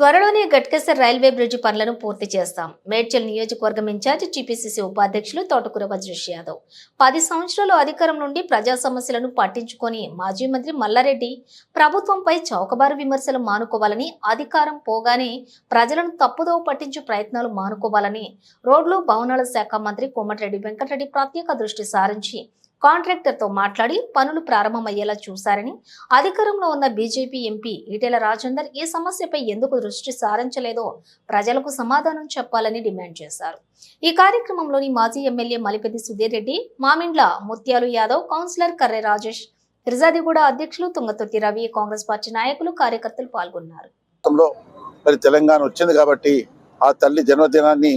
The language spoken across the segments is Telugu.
త్వరలోనే గట్కేసర్ రైల్వే బ్రిడ్జి పనులను పూర్తి చేస్తాం. మేడ్చల్ నియోజకవర్గం ఇన్ఛార్జ్ టీపీసీసీ ఉపాధ్యక్షులు తోటకూర వజ్రేష్ యాదవ్. పది సంవత్సరాలు అధికారం నుండి ప్రజా సమస్యలను పట్టించుకొని మాజీ మంత్రి మల్లారెడ్డి ప్రభుత్వంపై చౌకబారు విమర్శలు మానుకోవాలని అధికారం పోగానే ప్రజలను తప్పుదోవ పట్టించే ప్రయత్నాలు మానుకోవాలని రోడ్లు భవనాల శాఖ మంత్రి కోమటిరెడ్డి వెంకటరెడ్డి ప్రత్యేక దృష్టి సారించి కాంట్రాక్టర్తో మాట్లాడి పనులు ప్రారంభమయ్యేలా చూశారని అధికారంలో ఉన్న బీజేపీ ఎంపీ ఈటెల రాజేందర్ ఈ సమస్యపై ఎందుకు దృష్టి సారించలేదో ప్రజలకు సమాధానం చెప్పాలని డిమాండ్ చేశారు. ఈ కార్యక్రమంలోని మాజీ ఎమ్మెల్యే మలిపెద్ది సుధీర్ రెడ్డి మామిండ్ల ముత్యాలు యాదవ్ కౌన్సిలర్ కర్రే రాజేష్ రిజాదిగూడ అధ్యక్షులు తుంగతుర్తి రవి కాంగ్రెస్ పార్టీ నాయకులు కార్యకర్తలు పాల్గొన్నారు. మరి తెలంగాణ వచ్చింది కాబట్టి ఆ తల్లి జన్మదినాన్ని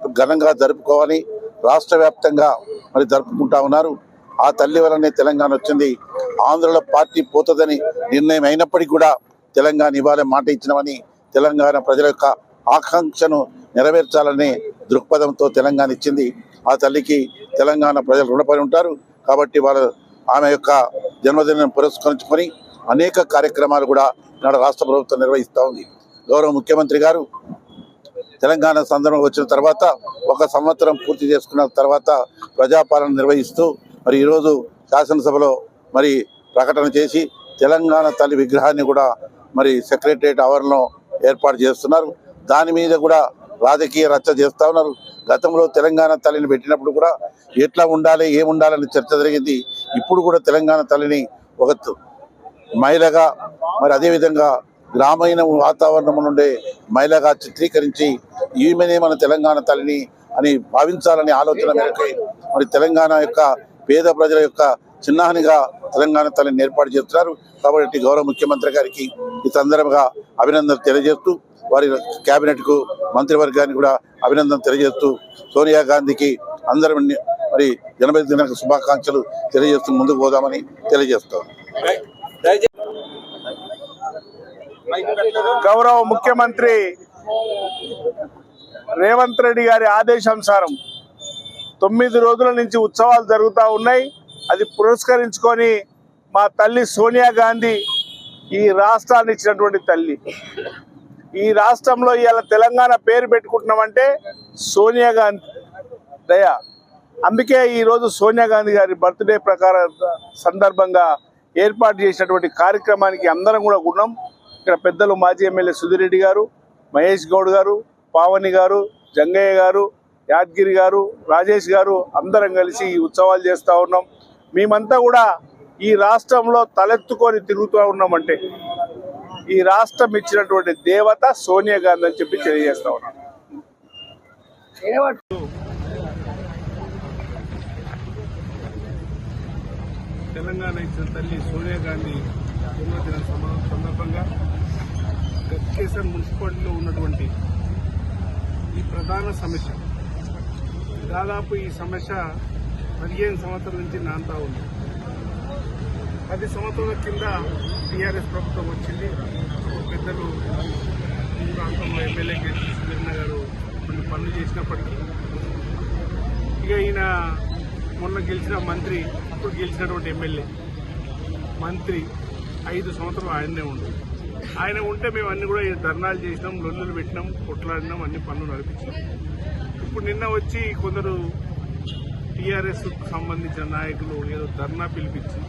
ఘనంగా జరుపుకోవాలి. రాష్ట్ర వ్యాప్తంగా మరి జరుపుకుంటా ఉన్నారు. ఆ తల్లి వలనే తెలంగాణ వచ్చింది. ఆంధ్రలో పార్టీ పోతుందని నిర్ణయం అయినప్పటికీ కూడా తెలంగాణ ఇవ్వాలే మాట ఇచ్చినామని తెలంగాణ ప్రజల యొక్క ఆకాంక్షను నెరవేర్చాలనే దృక్పథంతో తెలంగాణ ఇచ్చింది. ఆ తల్లికి తెలంగాణ ప్రజలు రుణపడి ఉంటారు. కాబట్టి వాళ్ళ ఆమె యొక్క జన్మదినం పురస్కరించుకొని అనేక కార్యక్రమాలు కూడా నాడు రాష్ట్ర ప్రభుత్వం నిర్వహిస్తూ ఉంది. గౌరవ ముఖ్యమంత్రి గారు తెలంగాణ సందర్భం వచ్చిన తర్వాత ఒక సంవత్సరం పూర్తి చేసుకున్న తర్వాత ప్రజాపాలన నిర్వహిస్తూ మరి ఈరోజు శాసనసభలో మరి ప్రకటన చేసి తెలంగాణ తల్లి విగ్రహాన్ని కూడా మరి సెక్రటరియట్ ఆవరణలో ఏర్పాటు చేస్తున్నారు. దాని మీద కూడా రాజకీయ రచ్చ చేస్తూ ఉన్నారు. గతంలో తెలంగాణ తల్లిని పెట్టినప్పుడు కూడా ఎట్లా ఉండాలి ఏం ఉండాలని చర్చ జరిగింది. ఇప్పుడు కూడా తెలంగాణ తల్లిని ఒక మహిళగా మరి అదేవిధంగా గ్రామీణ వాతావరణం నుండే మహిళగా చిత్రీకరించి ఈమెనే మన తెలంగాణ తల్లిని అని భావించాలనే ఆలోచన మేరకు మరి తెలంగాణ యొక్క పేద ప్రజల యొక్క చిన్నహానిగా తెలంగాణ తల్లిని ఏర్పాటు చేస్తున్నారు. కాబట్టి గౌరవ ముఖ్యమంత్రి గారికి ఈ సందర్భంగా అభినందన తెలియజేస్తూ వారి కేబినెట్కు మంత్రివర్గానికి కూడా అభినందన తెలియజేస్తూ సోనియా గాంధీకి అందరం మరి జన్మదిన శుభాకాంక్షలు తెలియజేస్తూ ముందుకు పోదామని తెలియజేస్తాం. గౌరవ ముఖ్యమంత్రి రేవంత్ రెడ్డి గారి ఆదేశానుసారం తొమ్మిది రోజుల నుంచి ఉత్సవాలు జరుగుతూ ఉన్నాయి. అది పురస్కరించుకొని మా తల్లి సోనియా గాంధీ ఈ రాష్ట్రాన్ని ఇచ్చినటువంటి తల్లి. ఈ రాష్ట్రంలో ఇవాళ తెలంగాణ పేరు పెట్టుకుంటున్నామంటే సోనియా గాంధీ. దయ అందుకే ఈరోజు సోనియా గాంధీ గారి బర్త్డే ప్రకారం సందర్భంగా ఏర్పాటు చేసినటువంటి కార్యక్రమానికి అందరం కూడా ఉన్నాం ఇక్కడ పెద్దలు మాజీ ఎమ్మెల్యే సుధిరెడ్డి గారు మహేష్ గౌడ్ గారు పావని గారు జంగయ్య గారు యాదగిరి గారు రాజేష్ గారు అందరం కలిసి ఈ ఉత్సవాలు చేస్తూ ఉన్నాం. మేమంతా కూడా ఈ రాష్ట్రంలో తలెత్తుకొని తిరుగుతూ ఉన్నామంటే ఈ రాష్ట్రం ఇచ్చినటువంటి దేవత సోనియా గాంధీ అని చెప్పి తెలియజేస్తా ఉన్నాం. తెలంగాణ ఇచ్చిన తల్లి సోనియా గాంధీ జన్మదిన సందర్భంగా గట్కేసర్ మున్సిపాలిటీలో ఉన్నటువంటి ఈ ప్రధాన సమస్య దాదాపు ఈ సమస్య పదిహేను సంవత్సరాల నుంచి నాంతా ఉంది. పది సంవత్సరాల కింద టీఆర్ఎస్ ప్రభుత్వం వచ్చింది. పెద్దలు ఈ ప్రాంతంలో ఎమ్మెల్యే కేసీ సుధీర్ణ గారు కొన్ని పనులు చేసినప్పటికీ ఇక ఈయన మొన్న గెలిచిన మంత్రి అప్పుడు గెలిచినటువంటి ఎమ్మెల్యే మంత్రి ఐదు సంవత్సరాలు ఆయన్నే ఉండేది ఆయన ఉంటే మేము అన్ని కూడా ధర్నాలు చేసినాం లొల్లులు పెట్టినాం కొట్లాడినాం అన్ని పనులు నడిపించినాం. ఇప్పుడు నిన్న వచ్చి కొందరు టీఆర్ఎస్ సంబంధించిన నాయకులు ఏదో ధర్నా పిలిపించి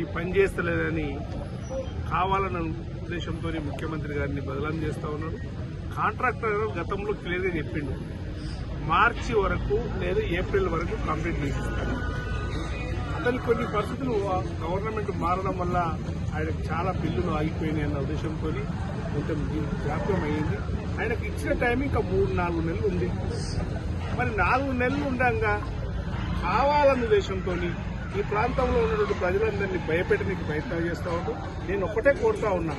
ఈ పని చేస్తలేదని కావాలన్న ఉద్దేశంతో ముఖ్యమంత్రి గారిని బదలాం చేస్తా ఉన్నాడు కాంట్రాక్టర్ గతంలో క్లియర్గా చెప్పిండు మార్చి వరకు లేదా ఏప్రిల్ వరకు కంప్లీట్ చేసి అతని కొన్ని పరిస్థితులు గవర్నమెంట్ మారడం వల్ల ఆయనకు చాలా బిల్లులు ఆగిపోయినాయి అన్న ఉద్దేశంతో కొంచెం జాప్యం అయ్యింది ఆయనకు ఇచ్చిన టైం ఇంకా మూడు నాలుగు నెలలు ఉంది. మరి నాలుగు నెలలు ఉండగా కావాలన్న ఉద్దేశంతో ఈ ప్రాంతంలో ఉన్నటువంటి ప్రజలందరినీ భయపెట్టడానికి ప్రయత్నం చేస్తా ఉంటూ నేను ఒక్కటే కోరుతా ఉన్నా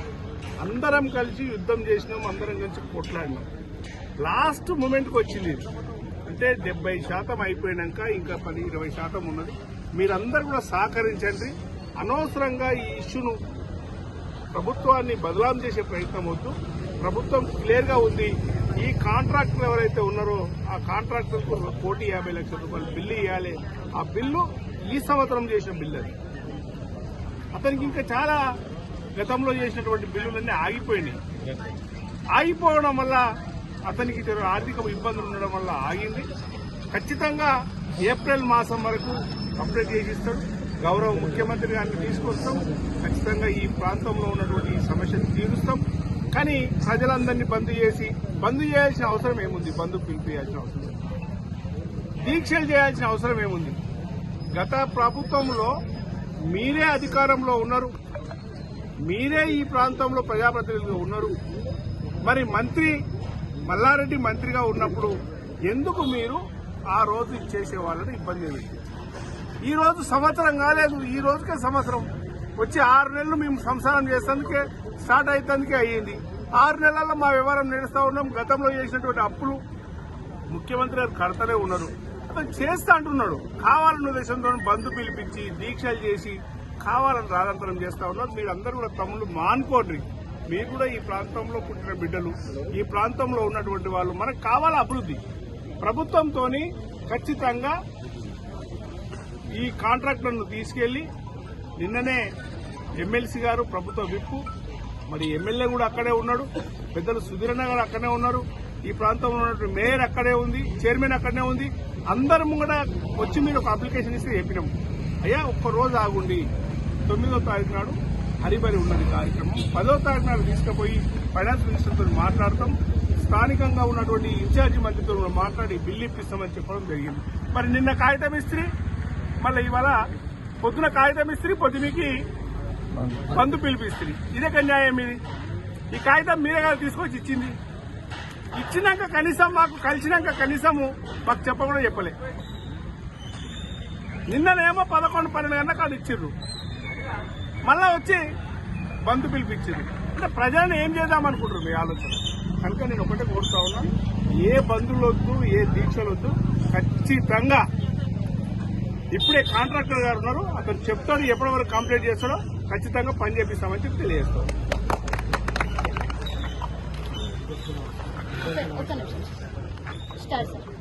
అందరం కలిసి యుద్ధం చేసినాం అందరం కలిసి కొట్లాడినాం. లాస్ట్ మూమెంట్కి వచ్చింది. అంటే డెబ్బై శాతం అయిపోయినాక ఇంకా పది ఇరవై శాతం ఉన్నది. మీరందరూ కూడా సహకరించండి. అనవసరంగా ఈ ఇష్యూను ప్రభుత్వాన్ని బదలాం చేసే ప్రయత్నం వద్దు. ప్రభుత్వం క్లియర్గా ఉంది. ఈ కాంట్రాక్టర్ ఎవరైతే ఉన్నారో ఆ కాంట్రాక్టర్కు కోటి యాభై లక్షల రూపాయలు బిల్లు ఇవ్వాలి ఆ బిల్లు ఈ సంవత్సరం చేసిన బిల్లు అది. అతనికి ఇంకా చాలా గతంలో చేసినటువంటి బిల్లులన్నీ ఆగిపోయినాయి. ఆగిపోవడం వల్ల అతనికి ఆర్థిక ఇబ్బందులు ఉండడం వల్ల ఆగింది. ఖచ్చితంగా ఏప్రిల్ మాసం వరకు కంప్లీట్ చేసిస్తాడు గౌరవ ముఖ్యమంత్రి గారిని తీసుకొస్తాం. ఖచ్చితంగా ఈ ప్రాంతంలో ఉన్నటువంటి సమస్యను తీరుస్తాం. కానీ ప్రజలందరినీ బంద్ చేసి బంద్ చేయాల్సిన అవసరం ఏముంది? బంద్ పిలిపియాల్సిన అవసరం దీక్షలు చేయాల్సిన అవసరం ఏముంది? గత ప్రభుత్వంలో మీరే అధికారంలో ఉన్నారు. మీరే ఈ ప్రాంతంలో ప్రజాప్రతినిధులుగా ఉన్నారు. మరి మంత్రి మల్లారెడ్డి మంత్రిగా ఉన్నప్పుడు ఎందుకు మీరు ఆ రోజు చేసే వాళ్ళని ఇబ్బంది పెట్టి ఈ రోజు సంవత్సరం కాలేదు ఈ రోజుకే సంవత్సరం. వచ్చి ఆరు నెలలు మేము సంసారం చేసేందుకే స్టార్ట్ అయ్యేందుకే అయ్యింది. ఆరు నెలల్లో మా వ్యవహారం నడుస్తూ ఉన్నాం. గతంలో చేసినటువంటి అప్పులు ముఖ్యమంత్రి గారు కడతలే ఉన్నారు. అతను చేస్తా అంటున్నాడు. కావాలన్న ఉద్దేశంతో బంధు పిలిపించి దీక్షలు చేసి కావాలని రాదంతరం చేస్తా ఉన్నారు. మీరందరూ కూడా తమ్ముళ్ళు మానుకోండి. మీరు కూడా ఈ ప్రాంతంలో పుట్టిన బిడ్డలు ఈ ప్రాంతంలో ఉన్నటువంటి వాళ్ళు మనకు కావాల అభివృద్ధి. ప్రభుత్వంతో ఖచ్చితంగా ఈ కాంట్రాక్టర్ను తీసుకెళ్ళి నిన్ననే ఎమ్మెల్సీ గారు ప్రభుత్వ విప్పు మరి ఎమ్మెల్యే కూడా అక్కడే ఉన్నాడు పెద్దలు సుధీరన్న గారు అక్కడే ఉన్నారు ఈ ప్రాంతంలో ఉన్నటువంటి మేయర్ అక్కడే ఉంది చైర్మన్ అక్కడనే ఉంది అందరం కూడా వచ్చి మీరు ఒక అప్లికేషన్ ఇస్తే చెప్పినాం. అయ్యా ఒక్క రోజు ఆగుండి. తొమ్మిదో తారీఖు నాడు హరిబరి ఉన్నది కార్యక్రమం. పదో తారీఖు నాడు తీసుకుపోయి ఫైనాన్స్ మినిస్టర్తో మాట్లాడతాం. స్థానికంగా ఉన్నటువంటి ఇన్ఛార్జి మంత్రితో మాట్లాడి బిల్లు ఇప్పిస్తామని చెప్పడం జరిగింది. మరి నిన్న కాగితం ఇస్త్రీ మళ్ళీ ఇవాళ పొద్దున కాగితం ఇస్త్రీ పొద్దుమికి బంధు పిలిపిస్తుంది ఇదే న్యాయం ఇది. ఈ కాగితం మీరే కదా తీసుకొచ్చి ఇచ్చింది. ఇచ్చినాక కనీసం మాకు కలిసినాక కనీసము మాకు చెప్పకుండా చెప్పలే. నిన్ననేమో పదకొండు పన్నెండు గంటల కాదు ఇచ్చిర్రు. మళ్ళా వచ్చి బంధు పిలిపించింది అంటే ప్రజలను ఏం చేద్దాం అనుకుంటారు మీ ఆలోచన? కనుక నేను ఒకటే కోరుతా ఉన్నాను ఏ బంధువులు వద్దు ఏ దీక్షలు వద్దు ఖచ్చితంగా ఇప్పుడే కాంట్రాక్టర్ గారు ఉన్నారు అతను చెప్తాడు ఎప్పటి వరకు కంప్లీట్ చేస్తాడో ఖచ్చితంగా పని చేపిస్తామని చెప్పి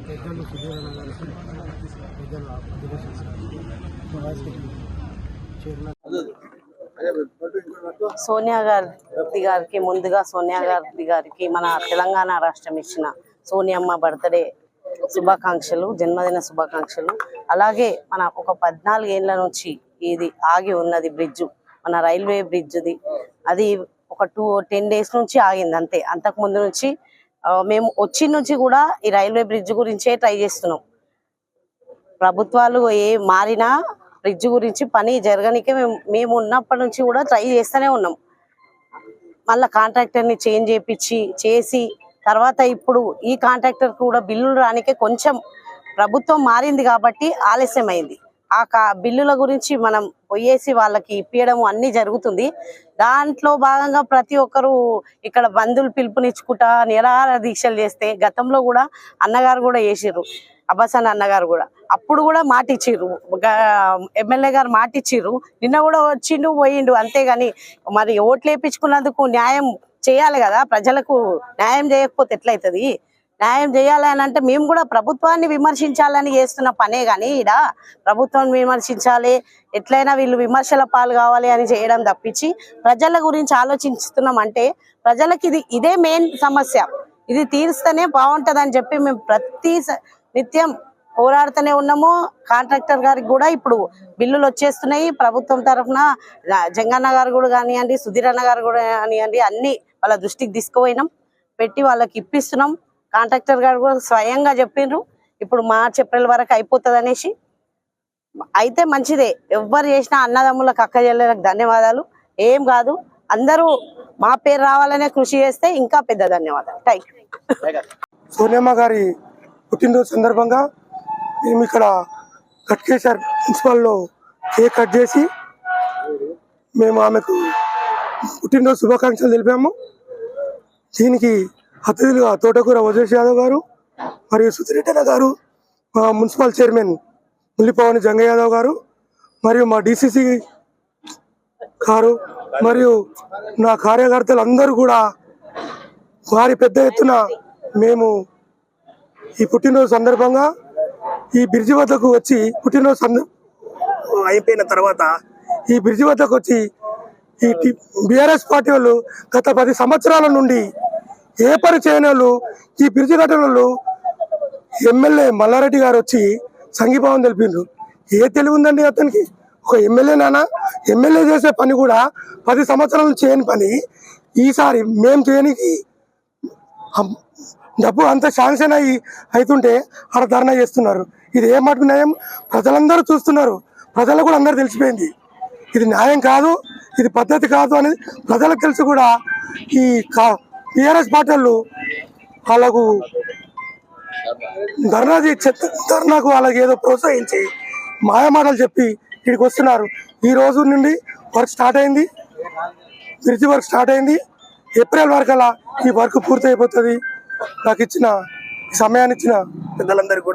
పెద్దలు సుధీరణ గారికి పెద్దలు ఆదివాసీ చైర్మన్ సోనియా గాంధీ గారికి ముందుగా సోనియా గారి గారికి మన తెలంగాణ రాష్ట్రం ఇచ్చిన సోనియమ్మ బర్త్డే శుభాకాంక్షలు జన్మదిన శుభాకాంక్షలు. అలాగే మన ఒక పద్నాలుగేళ్ళ నుంచి ఇది ఆగి ఉన్నది బ్రిడ్జ్ మన రైల్వే బ్రిడ్జ్ది. అది ఒక టూ టెన్ డేస్ నుంచి ఆగింది అంతే. అంతకు ముందు నుంచి మేము వచ్చి నుంచి కూడా ఈ రైల్వే బ్రిడ్జ్ గురించే ట్రై చేస్తున్నాం. ప్రభుత్వాలు ఏ మారినా బ్రిడ్జ్ గురించి పని జరగనికే మేము మేము ఉన్నప్పటి నుంచి కూడా ట్రై చేస్తూనే ఉన్నాం. మళ్ళీ కాంట్రాక్టర్ని చేంజ్ చేయించి చేసి తర్వాత ఇప్పుడు ఈ కాంట్రాక్టర్ కూడా బిల్లులు రానికే కొంచెం ప్రభుత్వం మారింది కాబట్టి ఆలస్యమైంది. ఆ కా బిల్లుల గురించి మనం పోయేసి వాళ్ళకి ఇప్పించడం అన్ని జరుగుతుంది. దాంట్లో భాగంగా ప్రతి ఒక్కరు ఇక్కడ బంధువులు పిలుపునిచ్చుకుంటా నిరాహార దీక్షలు చేస్తే గతంలో కూడా అన్నగారు కూడా చేసిర్రు. అబ్బాసన్ అన్నగారు కూడా. అప్పుడు కూడా మాట ఇచ్చిర్రు ఎమ్మెల్యే గారు మాట ఇచ్చిర్రు నిన్న కూడా వచ్చిండు పోయిండు. అంతేగాని మరి ఓట్లు వేయించుకున్నందుకు న్యాయం చేయాలి కదా. ప్రజలకు న్యాయం చేయకపోతే ఎట్లయితది? న్యాయం చేయాలి అని అంటే మేము కూడా ప్రభుత్వాన్ని విమర్శించాలని చేస్తున్న పనే కానీ ఈడ. ప్రభుత్వాన్ని విమర్శించాలి. ఎట్లయినా వీళ్ళు విమర్శల పాలు కావాలి అని చేయడం తప్పించి ప్రజల గురించి ఆలోచిస్తున్నాం అంటే ప్రజలకి ఇది ఇదే మెయిన్ సమస్య. ఇది తీరుస్తేనే అని చెప్పి మేము ప్రతి నిత్యం పోరాడుతూనే ఉన్నాము. కాంట్రాక్టర్ గారికి కూడా ఇప్పుడు బిల్లులు వచ్చేస్తున్నాయి. ప్రభుత్వం తరఫున జంగన్న గారు కూడా కానివ్వండి సుధీర్ అన్న గారు కూడా కానివ్వండి అన్ని వాళ్ళ దృష్టికి తీసుకుపోయినాం. పెట్టి వాళ్ళకి ఇప్పిస్తున్నాం. కాంట్రాక్టర్ గారు కూడా స్వయంగా చెప్పిండ్రు ఇప్పుడు మార్చ్ ఏప్రిల్ వరకు అయిపోతుంది అనేసి. అయితే మంచిదే. ఎవ్వరు చేసినా అన్నదమ్ములకు అక్క చెల్లెలకు ధన్యవాదాలు. ఏం కాదు. అందరూ మా పేరు రావాలనే కృషి చేస్తే ఇంకా పెద్ద ధన్యవాదాలు. థ్యాంక్ యూ సోనియమ్మ గారి పుట్టినరోజు సందర్భంగా మేము ఇక్కడ గట్కేశ్వర్ మున్సిపల్లో కేక్ కట్ చేసి మేము ఆమెకు పుట్టినరోజు శుభాకాంక్షలు తెలిపాము. దీనికి అతిథులుగా తోటకూర వజేష్ యాదవ్ గారు మరియు సుతిరెడ్డన గారు మా మున్సిపల్ చైర్మన్ ముల్లిపవని జంగ యాదవ్ గారు మరియు మా డిసిసి గారు మరియు నా కార్యకర్తలు అందరూ కూడా వారి పెద్ద ఎత్తున మేము ఈ పుట్టినరోజు సందర్భంగా ఈ బ్రిడ్జి వద్దకు వచ్చి పుట్టినరోజు సంద- అయిపోయిన తర్వాత ఈ బ్రిడ్జి వద్దకు వచ్చి ఈ బీఆర్ఎస్ పార్టీ వాళ్ళు గత పది సంవత్సరాల నుండి ఏ పని చేయని వాళ్ళు ఈ బ్రిడ్జి ఘటనలు ఎమ్మెల్యే మల్లారెడ్డి గారు వచ్చి సంఘీభావం తెలిపిండ్రు. ఏ తెలివి ఉందండి అతనికి? ఒక ఎమ్మెల్యే నానా ఎమ్మెల్యే చేసే పని కూడా పది సంవత్సరాల నుంచి చేయని పని. ఈసారి మేము చేయనికి డబ్బు అంత శాంక్షన్ అయ్యి అవుతుంటే అక్కడ ధర్నా చేస్తున్నారు. ఇది ఏ మటుకు న్యాయం? ప్రజలందరూ చూస్తున్నారు. ప్రజలకు కూడా అందరూ తెలిసిపోయింది. ఇది న్యాయం కాదు ఇది పద్ధతి కాదు అనేది ప్రజలకు తెలిసి కూడా ఈ టీఆర్ఎస్ పార్టీలు వాళ్ళకు ధర్నా ధర్నాకు వాళ్ళకి ఏదో ప్రోత్సహించి మాయమాటలు చెప్పి ఇక్కడికి వస్తున్నారు. ఈ రోజు నుండి వర్క్ స్టార్ట్ అయింది. బ్రిడ్జి వర్క్ స్టార్ట్ అయింది. ఏప్రిల్ వరకు అలా ఈ వర్క్ పూర్తి అయిపోతుంది నాకు ఇచ్చిన సమయాన్ని ఇచ్చిన పెద్దలందరికీ కూడా